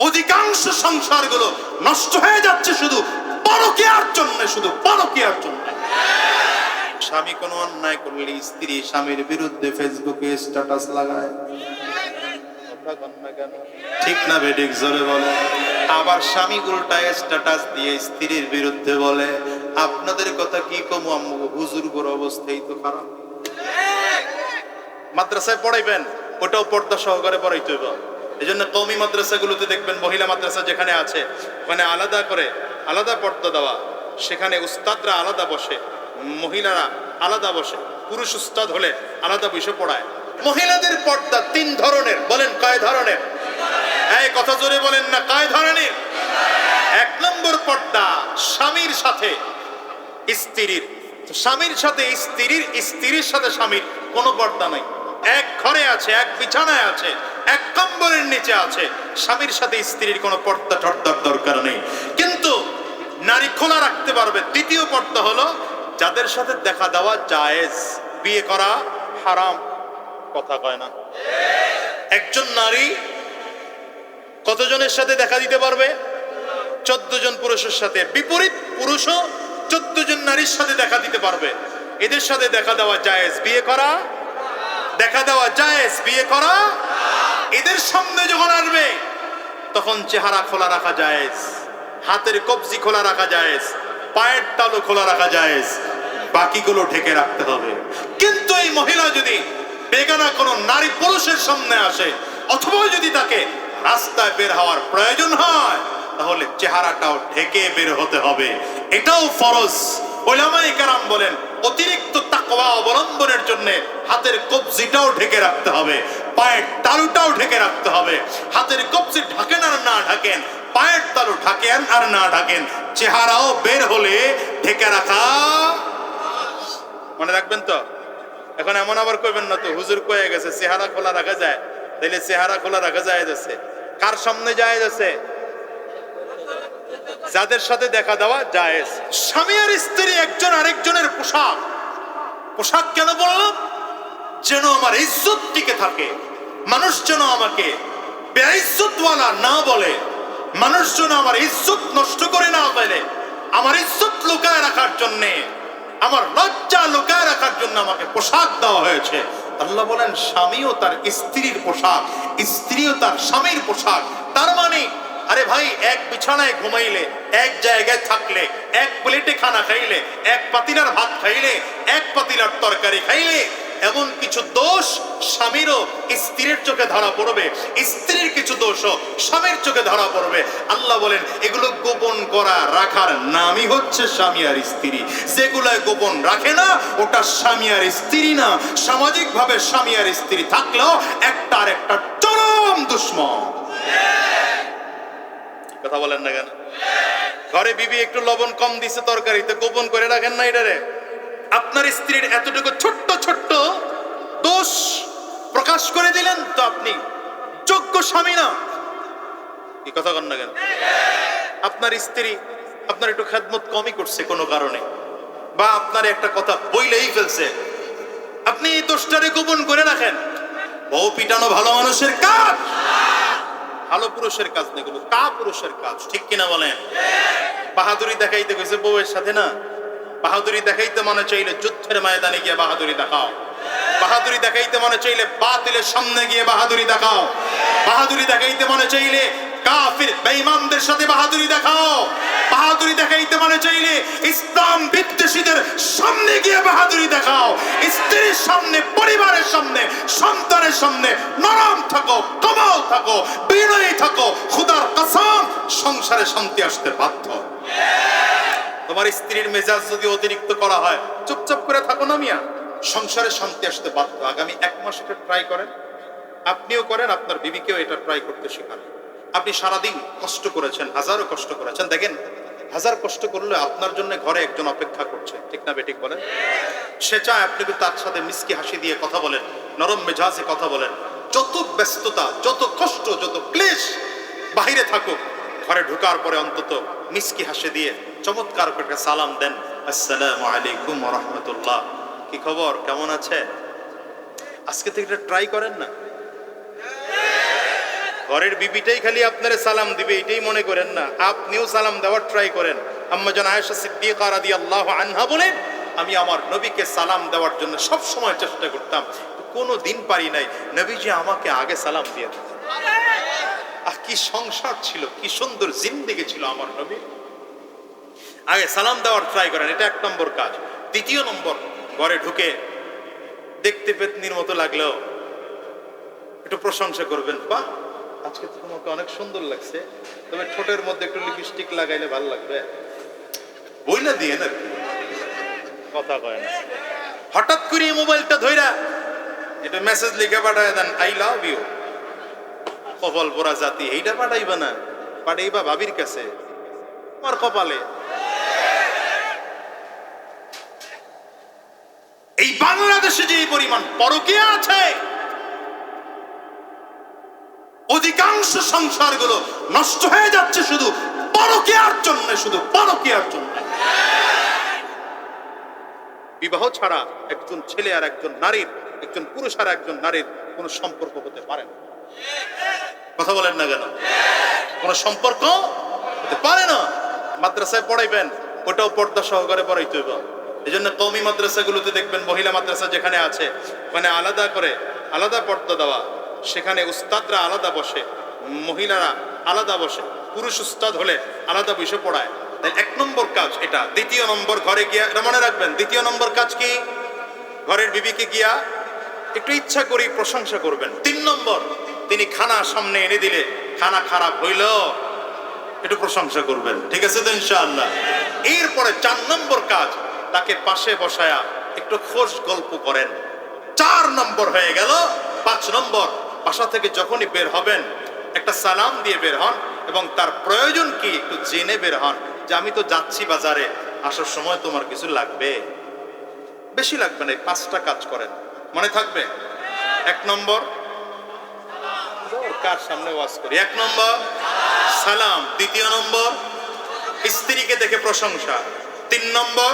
অধিকাংশ সংসারগুলো নষ্ট হয়ে যাচ্ছে শুধু পরকিয়ার জন্য, শুধু পরকিয়ার জন্য। স্বামী কোনো অন্যায় করলে স্ত্রী স্বামীর বিরুদ্ধে ফেসবুকে স্ট্যাটাস লাগায়? ঠিক না বেডিক, জোরে বলে। আবার স্বামী উল্টায় স্ট্যাটাস দিয়ে স্ত্রীর বিরুদ্ধে বলে, আপনাদের কথা কি কমু আম্মু? হুজুর অবস্থাই তো খারাপ। মাদ্রাসায় পড়াইবেন, ওটাও পর্দা সহকারে পড়াইতে হইব। এই জন্য কৌমি মাদ্রাসাগুলোতে দেখবেন মহিলা মাদ্রাসা যেখানে আছে, ওখানে আলাদা করে আলাদা পর্দা দেওয়া, সেখানে উস্তাদরা আলাদা বসে, মহিলারা আলাদা বসে, পুরুষ উস্তাদ হলে আলাদা বসে পড়ায়। মহিলাদের পর্দা তিন ধরনের, বলেন কয় ধরনের? এই কথা জোরে বলেন না, কয় ধরনের? এক নম্বর পর্দা স্বামীর সাথে, স্ত্রীর। স্বামীর সাথে স্ত্রীর স্ত্রীর সাথে স্বামীর কোনো পর্দা নাই। এক ঘরে আছে, এক বিছানায় আছে এক কম্বলের নিচে আছে। স্বামীর সাথে স্ত্রীর কোনো পর্দা টর্দার দরকার নেই। কিন্তু নারী খোলা রাখতে পারবে। দ্বিতীয় পর্দা হলো, যাদের সাথে দেখা দেওয়া জায়েজ, বিয়ে করা হারাম। কথা কয় না। একজন নারী কতজনের সাথে দেখা দিতে পারবে? চোদ্দ জন পুরুষের সাথে। বিপরীত পুরুষও চোদ্দ জন নারীর সাথে দেখা দিতে পারবে। এদের সাথে দেখা দেওয়া জায়েজ, বিয়ে করা, দেখা দেওয়া জায়েজ, বিয়ে করা এদের সামনে যখন আসবে, তখন চেহারা খোলা রাখা জায়েজ, হাতের কবজি খোলা রাখা জায়েজ, পায়ের তালু খোলা রাখা জায়েজ, বাকিগুলো ঢেকে রাখতে হবে। কিন্তু এই মহিলা যদি বেগানা কোনো নারী পুরুষের সামনে আসে, অথবা যদি তাকে রাস্তায় বের হওয়ার প্রয়োজন হয়, তাহলে চেহারাটাও ঢেকে বের হতে হবে। এটাও ফরজ। ওলামাই কারাম বলেন, অতিরিক্ত তাকওয়া অবলম্বনের জন্য হাতের কবজিটাও ঢেকে রাখতে হবে, পায়ের তালুটাও ঢেকে রাখতে হবে। হাতের কবজি ঢাকেন আর না ঢাকেন, পায়ের তালু ঢাকেন আর না ঢাকেন, চেহারাও বের হলে ঢেকে রাখা মনে রাখবেন তো? এখন এমন আবার কইবেন না তো, হুজুর কয়ে গেছে, চেহারা খোলা রাখা যায়। তাইলে চেহারা খোলা রাখা যায় যাচ্ছে। কার সামনে যায় যাচ্ছে? যাদের সাথে দেখা দেওয়া জায়েজ। স্বামী আর স্ত্রী, একজন আরেকজনের পোশাক। পোশাক কেন বললাম? যেন আমার ইজ্জত টিকে থাকে। মানুষ যেন আমাকে বেইজ্জতওয়ালা না বলে। মানুষ যেন আমার ইজ্জত নষ্ট করে না বলে আমার ইজ্জত লুকায় রাখার জন্যে, আমার লজ্জা লুকায় রাখার জন্য আমাকে পোশাক দেওয়া হয়েছে। আল্লাহ বলেন, স্বামীও তার স্ত্রীর পোশাক, স্ত্রীও তার স্বামীর পোশাক। তার মানে আরে ভাই, এক বিছানায় ঘুমাইলে, এক জায়গায় থাকলে, এক প্লেটে খানা খাইলে, এক পাতিলার ভাত খাইলে, এক পাতিলার তরকারি খাইলে, এমন কিছু দোষ স্বামীরও স্ত্রীর চোখে ধরা পড়বে, স্ত্রীর কিছু দোষও স্বামীর চোখে ধরা পড়বে। আল্লাহ বলেন, এগুলো গোপন করা, রাখার নামই হচ্ছে স্বামী আর স্ত্রী। যেগুলো গোপন রাখে না, ওটা স্বামী আর স্ত্রী না। সামাজিকভাবে স্বামী আর স্ত্রী থাকলেও একটা আর একটা চরম দুশ্মন। কথা বলেন না কেন? ঘরে বিবি একটু লবণ কম দিছে তরকারিতে, গোপন করে রাখেন না এটারে। আপনার স্ত্রীর এতটুকু ছোট্ট ছোট্ট দোষ প্রকাশ করে দিলেন তো আপনি। যোগ্য স্বামী না। কি কথা কন না কেন? আপনার স্ত্রী আপনার একটু খেদমত কমই করছে কোনো কারণে। বা আপনার একটা কথা বইলেই ফেলছে। আপনি এই দোষটারে গোপন করে রাখেন। বউ পিটানো ভালো মানুষের কাজ। ভালো পুরুষের কাজ না, এগুলো কা পুরুষের কাজ, ঠিক কিনা বলেন? বাহাদুরি দেখাইতে গেছে বউয়ের সাথে না? বাহাদুরি দেখাইতে মনে চাইলে যুদ্ধের ময়দানে গিয়ে বাহাদুরি দেখাও। বাহাদুরি দেখাইতে মনে চাইলে বাতিলের সামনে গিয়ে বাহাদুরি দেখাও। বাহাদুরি দেখাইতে মনে চাইলে কাফির, বেঈমানদের সাথে বাহাদুরি দেখাও। বাহাদুরি দেখাইতে মনে চাইলে ইসলাম বিদ্বেষীদের সামনে গিয়ে বাহাদুরি দেখাও। স্ত্রীর সামনে, পরিবারের সামনে, সন্তানের সামনে নরম থাকো থাকো, বিনয়ী থাকো, খুদার সংসারে শান্তি আসতে বাধ্য। তোমার স্ত্রীর মেজাজ যদি অতিরিক্ত করা হয়, চুপচাপ করে থাকো না মিয়া। সংসারে শান্তি আসতে বাধ্য। আগামী এক মাস এটা ট্রাই করেন। আপনিও করেন, আপনার বিবিকেও এটা ট্রাই করতে শেখান। আপনি সারাদিন কষ্ট করেছেন, হাজারো কষ্ট করেছেন। দেখেন, হাজার কষ্ট করলে আপনার জন্য ঘরে একজন অপেক্ষা করছে। ঠিক না বেঠিক বলেন? সে চায় আপনি তার সাথে মিষ্টি হাসি দিয়ে কথা বলেন, নরম মেজাজে কথা বলেন। যত ব্যস্ততা, যত কষ্ট, যত ক্লেশ বাহিরে থাকুক, ঘরে ঢুকার পরে অন্তত মিষ্টি হাসি দিয়ে চমৎকার করে সালাম দেন। আসসালামু আলাইকুম রহমতুল্লাহ। কি খবর? কেমন আছে? আজকে থেকে এটা ট্রাই করেন না? ঘরের বিবিটাই খালি আপনারে সালাম দিবে, এটাই মনে করেন না। আপনিও সালাম দেওয়ার ট্রাই করেন। আম্মা জান আয়েশা সিদ্দিকা রাদিয়াল্লাহু আনহা বলেন, আমি আমার নবীকে সালাম দেওয়ার জন্য সব সময় চেষ্টা করতাম, কোনো দিন পারি নাই। নবীজি আমাকে আগে সালাম দিয়ে দিতেন। আহ, কি সংসার ছিল, কি সুন্দর জিন্দেগি ছিল আমার নবী। আগে সালাম দেওয়ার ট্রাই করেন, এটা এক নম্বর কাজ। দ্বিতীয় নম্বর, ঘরে ঢুকে দেখতে পেতনির মতো লাগলেও একটু প্রশংসা করবেন বা আজকে তো তোমাকে অনেক সুন্দর লাগছে। তবে ঠোঁটের মধ্যে একটু লিপস্টিক লাগাইলে ভালো লাগবে। বইলা দিয়ে না? কথা কয় না। হঠাৎ করে মোবাইলটা ধইরা এটা মেসেজ লিখে পাঠায় দেন আই লাভ ইউ কপাল পোড়া জাতি এইটা পাঠাইবা না। পাঠাইবা ভাবির কাছে। আমার কপালে। এই বাংলাদেশে যে পরিমাণ পরকীয়া আছে অধিকাংশ সংসারগুলো নষ্ট হয়ে যাচ্ছে শুধু পরকীয়ার জন্য, শুধু পরকীয়ার জন্য। বিবাহ ছাড়া একজন ছেলে আর একজন নারীর, একজন পুরুষ আর একজন নারীর কোনো সম্পর্ক হতে পারে না। কথা বলেন না কেন? কোনো সম্পর্ক হতে পারে না। মাদ্রাসায় পড়াইবেন, ওটাও পর্দা সহকারে পড়াইতে হইব। এই জন্য কৌমি মাদ্রাসাগুলোতে দেখবেন মহিলা মাদ্রাসা যেখানে আছে মানে আলাদা করে, আলাদা পর্দা দেওয়া। সেখানে উস্তাদরা আলাদা বসে, মহিলারা আলাদা বসে, পুরুষ উস্তাদ হলে আলাদা বসে পড়ায়। তাই এক নম্বর কাজ এটা। দ্বিতীয় নম্বর ঘরে গিয়া, এটা মনে রাখবেন, দ্বিতীয় নম্বর কাজ কি? ঘরের বিবিকে গিয়া একটু ইচ্ছা করি প্রশংসা করবেন। তিন নম্বর, তিনি খানা সামনে এনে দিলে খানা খারাপ হইল, একটু প্রশংসা করবেন। ঠিক আছে তো ইনশাআল্লাহ? এরপরে চার নম্বর কাজ, তাকে পাশে বসায়া একটু খোঁজ গল্প করেন। চার নম্বর হয়ে গেল, পাঁচ নম্বর। বাসা থেকে যখনই বের হবেন, একটা সালাম দিয়ে বের হন এবং তার প্রয়োজন কি একটু জেনে বের হন যে আমি তো যাচ্ছি বাজারে, আসার সময় তোমার কিছু লাগবে। বেশি লাগবে না, এই পাঁচটা কাজ করেন। মনে থাকবে? এক নম্বর, কার সামনে ওয়াজ করি? এক নম্বর, সালাম। দ্বিতীয় নম্বর, স্ত্রীকে দেখে প্রশংসা। তিন নম্বর,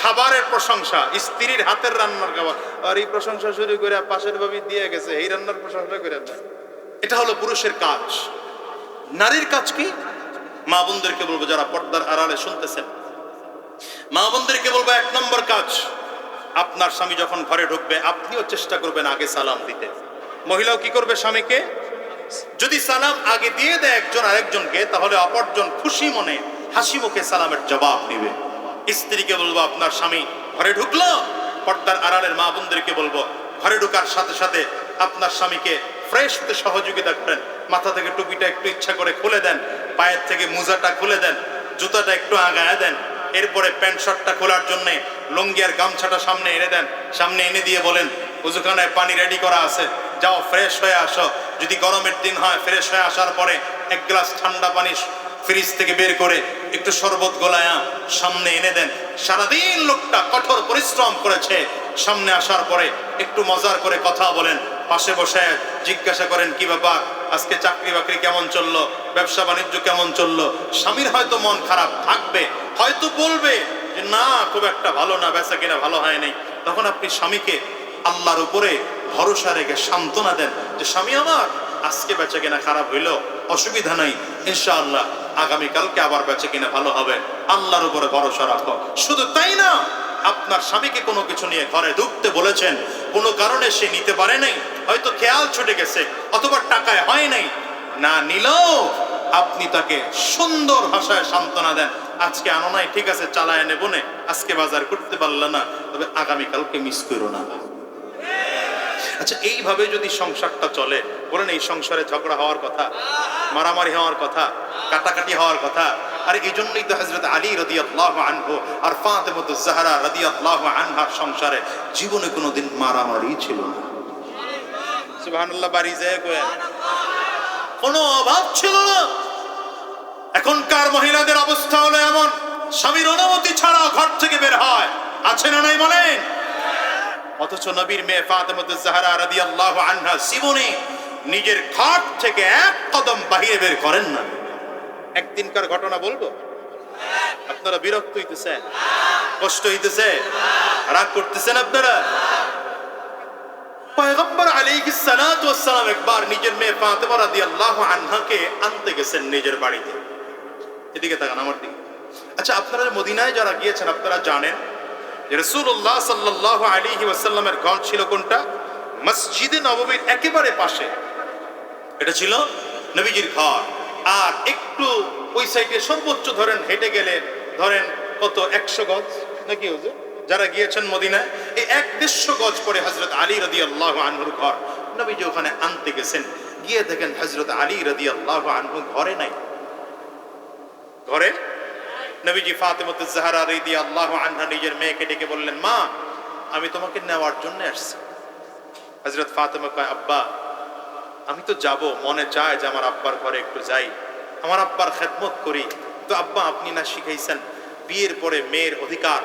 খাবারের প্রশংসা। স্ত্রীর হাতের রান্নার খাবার আর এই প্রশংসা শুরু করে পাশের ভাবি দিয়ে গেছে, এই রান্নার প্রশংসা করে না। এটা হলো পুরুষের কাজ। নারীর কাজ কি? মা বোনদেরকে বলব, যারা পর্দার আড়ালে শুনতেছেন, মা বোনদেরকে বলব, এক নম্বর কাজ, আপনার স্বামী যখন ঘরে ঢুকবে, আপনিও চেষ্টা করবেন আগে সালাম দিতে। মহিলাও কি করবে স্বামীকে? যদি সালাম আগে দিয়ে দেয় একজন আরেকজনকে, তাহলে অপরজন খুশি মনে হাসি মুখে সালামের জবাব দিবে। স্ত্রীকে বলব, আপনার স্বামী ঘরে ঢুকলো পর্দার আড়ালের মা বোনদেরকে বলব, ঘরে ঢুকার সাথে সাথে আপনার স্বামীকে ফ্রেশ হতে সহযোগিতা করেন। মাথা থেকে টুপিটা একটু ইচ্ছা করে খুলে দেন, পায়ের থেকে মোজাটা খুলে দেন, জুতাটা একটু আগায় দেন, এরপরে প্যান্ট শার্টটা খোলার জন্যে লুঙ্গি আর গামছাটা সামনে এনে দেন, সামনে এনে দিয়ে বলেন উজুখানায় পানি রেডি করা আছে, যাও ফ্রেশ হয়ে আসো। যদি গরমের দিন হয় ফ্রেশ হয়ে আসার পরে এক গ্লাস ঠান্ডা পানি ফ্রিজ থেকে বের করে একটু শরবত গোলায়া সামনে এনে দেন। সারাদিন লোকটা কঠোর পরিশ্রম করেছে। সামনে আসার পরে একটু মজার করে কথা বলেন। পাশে বসে জিজ্ঞাসা করেন, কি ব্যাপার? আজকে চাকরি বাকরি কেমন চলল? ব্যবসা বাণিজ্য কেমন চলল? স্বামীর হয়তো মন খারাপ থাকবে, হয়তো বলবে যে, না, খুব একটা ভালো না, বেচা কিনা ভালো হয় নাই তখন আপনি স্বামীকে আল্লাহর উপরে ভরসা রেখে সান্ত্বনা দেন যে, স্বামী আমার, আজকে বেচা কিনা খারাপ হইল, অসুবিধা নাই, ইনশাআল্লাহ। আগামীকালকে আবার বেচা কিনা ভালো হবে। আল্লাহর উপরে ভরসা রাখো। শুধু তাই না, আপনার স্বামীকে কোনো কিছু নিয়ে ঘরে ঢুকতে বলেছেন। কোনো কারণে সে নিতে পারে নাই। হয়তো খেয়াল ছুটে গেছে, অথবা টাকায় হয় নাই। না নিলেও আপনি তাকে সুন্দর ভাষায় সান্ত্বনা দেন। আজকে আনো নাই, ঠিক আছে, চালায় নেব নে। আজকে বাজার করতে পারল না। তবে আগামীকালকে মিস করো না। আচ্ছা এইভাবে যদি সংসারটা চলে, বলেন এই সংসারে ঝগড়া হওয়ার কথা, মারামারি হওয়ার কথা, কাটাকাটি হওয়ার কথা, আর এই জন্যই তো হজরত আলী রদি আল্লাহ আনহু আর ফাতেমত জাহরা রদি আল্লাহ আনহার সংসারে জীবনে কোনোদিন মারামারি ছিল না। সুবহানাল্লাহ, বাড়ি যায় কোনো অভাব ছিল না। এখনকার মহিলাদের অবস্থা হলো এমন, স্বামীর অনুমতি ছাড়া ঘর থেকে বের হয়। আছে না নাই বলেন? অথচ নবীর মেয়ে ফাতেমত জাহরা রাদিয়াল্লাহু আনহা জীবনে নিজের ঘর থেকে এক কদম বাহিরে বের করেন না। একদিনকার ঘটনা বলব? আপনারা বিরক্ত হইতেছেন কষ্ট হইতেছে? রাগ করতেছেন আপনারা? পয়গম্বর আলাইহিস সালাতু ওয়াসসালাম একবার নিজের মেয়ে ফাতেমা রাদিয়াল্লাহু আনহাকে আনতে গেছেন নিজের বাড়িতে। এদিকে তাকান, আমার দিকে। আচ্ছা আপনারা মদিনায় যারা গিয়েছেন, আপনারা জানেন যে রাসূলুল্লাহ সাল্লাল্লাহু আলাইহি ওয়াসাল্লামের ঘর ছিল কোনটা? মসজিদে নববীর একেবারে পাশে। এটা ছিল নবীজির ঘর। আর একটু ওই সাইডে সর্বোচ্চ ধরেন হেঁটে গেলে ধরেন কত, একশো গজ নাকি হুজুর? যারা গিয়েছেন মদিনায়, এই এক দেড়শো গজ পরে হজরত আলী রদি আল্লাহ আনহুর ঘর। নবীজি ওখানে আনতে গেছেন। গিয়ে দেখেন হজরত আলী রদি আল্লাহ আনহু ঘরে নাই। ঘরে নবীজি ফাতেমত জাহারা রদি আল্লাহ আনহা নিজের মেয়েকে ডেকে বললেন, মা, আমি তোমাকে নেওয়ার জন্য আসছি। হজরত ফাতেমা কয়, আব্বা, আমি তো যাব, মনে চায় যে আমার আব্বার ঘরে একটু যাই। আমার আব্বার খেদমত করি। তো আব্বা, আপনি না শিখাইছেন, বিয়ের পরে মেয়ের অধিকার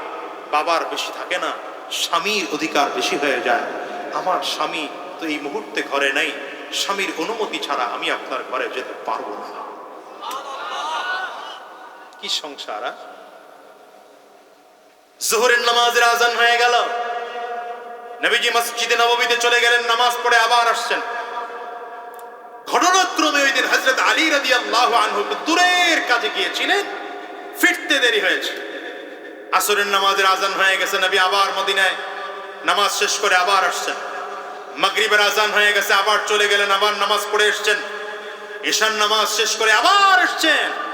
বাবার বেশি থাকে না, স্বামীর অধিকার বেশি হয়ে যায়। আমার স্বামী তো এই মুহূর্তে ঘরে নাই, স্বামীর অনুমতি ছাড়া আমি আপনার ঘরে যেতে পারব না। কি সংসার, আ? জোহরের নামাজের আজান হয়ে গেল। নবীজি মসজিদে নববীতে চলে গেলেন, নামাজ পড়ে আবার আসছেন। ঘটনাক্রমে ওই দিন হজরত আলী রাদি আল্লাহ দূরের কাজে গিয়েছিলেন, ফিরতে দেরি হয়েছে। আসরের নামাজের আজান হয়ে গেছে, নবী আবার মদিনায় নামাজ শেষ করে আবার আসছেন। মাগরিবের আজান হয়ে গেছে, আবার চলে গেলেন, আবার নামাজ পড়ে এসছেন। ঈশান নামাজ শেষ করে আবার আসছেন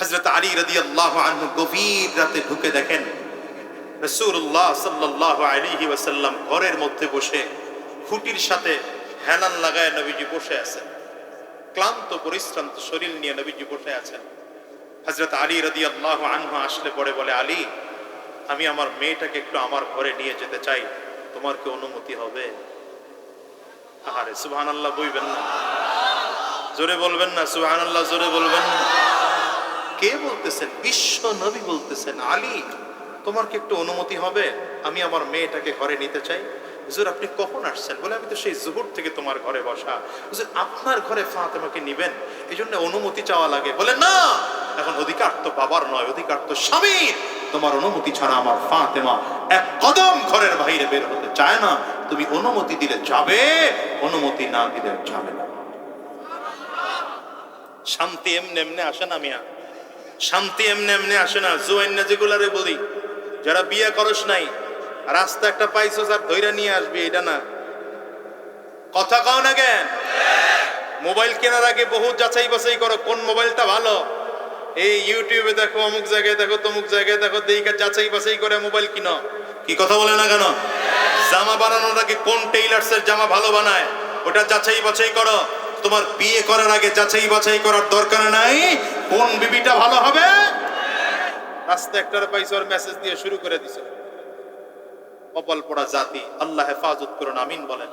হজরত আলী রাদি আল্লাহ আনহু গভীর রাতে ঢুকে দেখেন রসুল্লাহ সাল্লাহ আলিহি ওয়াসাল্লাম ঘরের মধ্যে বসে খুঁটির সাথে হেলান লাগায় নবীজি বসে আছেন। ক্লান্ত, পরিশ্রান্ত শরীর নিয়ে নবীজি বসে আছেন। হজরত আলী রদি আল্লাহ আনহু আসলে পরে বলে, আলী, আমি আমার মেয়েটাকে একটু আমার ঘরে নিয়ে যেতে চাই। তোমার কি অনুমতি হবে? আহারে সুবহান আল্লাহ বইবেন না। জোরে বলবেন না সুবহান আল্লাহ জোরে বলবেন না। কে বলতেছেন? বিশ্ব নবী বলতেছেন, আলী, তোমার কি একটু অনুমতি হবে? আমি আমার মেয়েটাকে ঘরে নিতে চাই। হুজুর, আপনি কখন আসছেন? বলে, আমি তো সেই জুহুর থেকে তোমার ঘরে বসা। হুজুর, আপনার ঘরে ফাতেমাকে নিবেন এই জন্য অনুমতি চাওয়া লাগে। বলে, না, এখন অধিকার তো বাবার নয়, অধিকার তো স্বামীর। তোমার অনুমতি ছাড়া আমার ফাতেমা এক কদম ঘরের বাইরে বের হতে চায় না। তুমি অনুমতি দিলে যাবে, অনুমতি না দিলে যাবে না। শান্তি এমনি এমনি আসে না মিয়া। শান্তি এমনি এমনি আসে না। জুয়াইন্না যেগুলারে বলি, যারা বিয়ে করস নাই, রাস্তা একটা পাইছো আর ধৈরা নিয়ে আসবি, এটা না। কথা কও না কেন? মোবাইল কেনার আগে বহু যাচাই বাছাই করো, কোন মোবাইলটা ভালো? এই ইউটিউবে দেখো, অমুক জায়গায় দেখো, তমুক জায়গায় দেখো দেখে যাচাই বাছাই করে মোবাইল কিনো। কি কথা বলে না কেন? জামা বানানোর আগে কোন টেইলার্সের জামা ভালো বানায়, ওটা যাচাই বাছাই করো। তোমার বিয়ে করার আগে যাচাই বাছাই করার দরকার নাই। কোন বিবিটা ভালো হবে? রাস্তা একটার পাইছো আর মেসেজ দিয়ে শুরু করে দিছো। কপাল পড়া জাতি, আল্লাহ হেফাজত করুন, আমিন বলেন।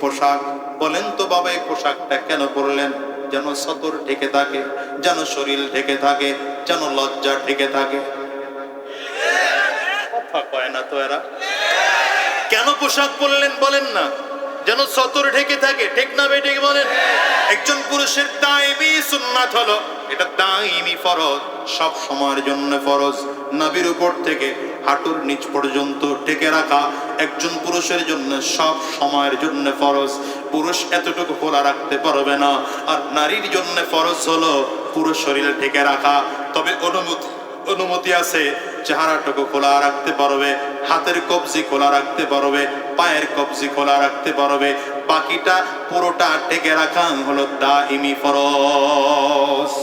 পোশাক। বলেন তো বাবা, এই পোশাকটা কেন পরলেন? যেন সতর ঢেকে থাকে, যেন শরীর ঢেকে থাকে, যেন লজ্জা ঢেকে থাকে। কথা কয় না তো এরা? কেন পোশাক পরলেন বলেন না? যেন সতর ঢেকে থাকে, ঠিক না বেটে বলেন? একজন পুরুষের দাইমি সুন্নাত হলো, এটা দাইমি ফরজ, সব সময়ের জন্য ফরজ। নাবির উপর থেকে হাঁটুর নিচ পর্যন্ত ঢেকে রাখা একজন পুরুষের জন্য সব সময়ের জন্য ফরজ। পুরুষ এতটুকু খোলা রাখতে পারবে না। আর নারীর জন্য ফরজ হলো পুরুষ শরীর ঢেকে রাখা। তবে অনুমতি অনুমতি আছে, চেহারাটুকু খোলা রাখতে পারবে, হাতের কবজি খোলা রাখতে পারবে, পায়ের কবজি খোলা রাখতে পারবে, বাকিটা পুরোটা ঢেকে রাখা হলো দা ইমি ফরজ।